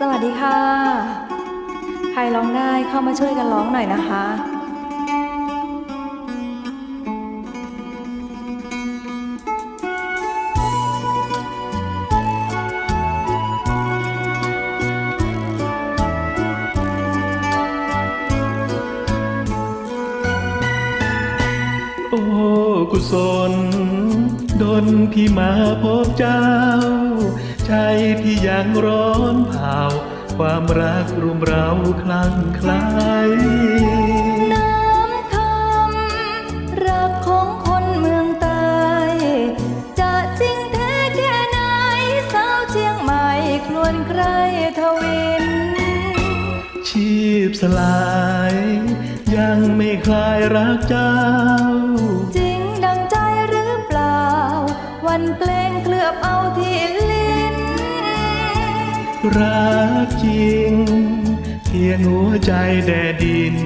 สวัสดีค่ะ ใครร้องได้เข้ามาช่วยกันร้องหน่อยนะคะ โอ้กุศล ดนพี่มาพบเจ้า ใจพี่ยังร้อนเผาความรักรุมเร้าคลั่งไคล้น้ำคำรักของคนเมืองใต้จะจริงแท้แค่ไหนสาวเชียงใหม่ครวนใครทวิน ชีพสลาย ยังไม่คลายรักเจ้า นเกรงเคลือบเอาที่ลิ้น รักจริง เพียงหัวใจแดดิน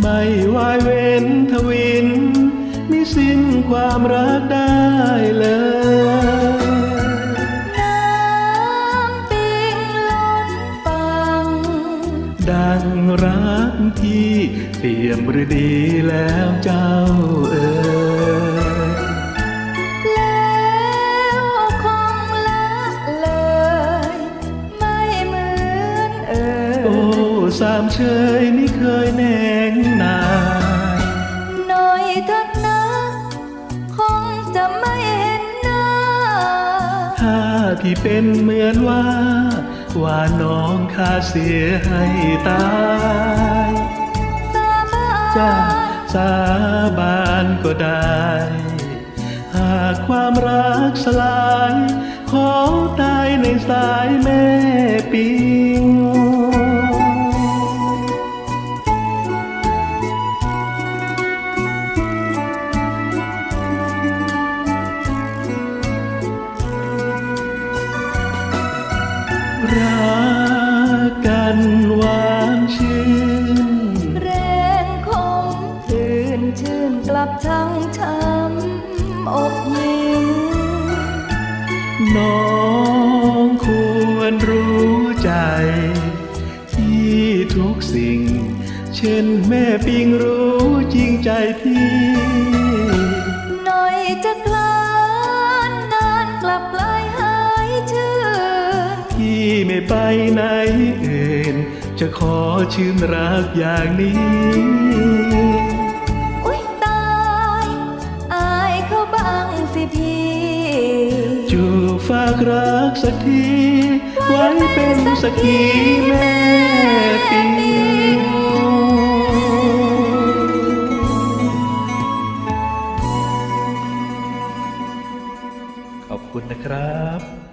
ไม่วายเว้นทวิน มิสิ้นความรักได้เลยน้ำปิงล้นฟังดังรักที่เปี่ยมฤดีแล้วเจ้าเอ๋ย สามเชยไม่เคยแนงนายหน่อยเถิดนะ คงจะไม่เห็นหน้า ถ้าพี่เป็นเหมือนว่า ว่าน้องข้าเสียให้ตายสาบาจ้าสาบานก็ได้ หากความรักสลาย ขอตายในสายแม่ปิง รักกันหวานชื่น แรงคมคืนชื่นกลับทั้งช้ำอกยิงน้องควรรู้ใจ ที่ทุกสิ่ง เช่นแม่ปิงรู้จริงใจพี่ พี่ไม่ไปไหนเอื่น จะขอชื่นรักอย่างนี้ อุ๊ยตายอายเขาบ้างสิพี่จูบฝากรักสักที ไว้เป็นสักขีแม่ปิงขอบคุณนะครับ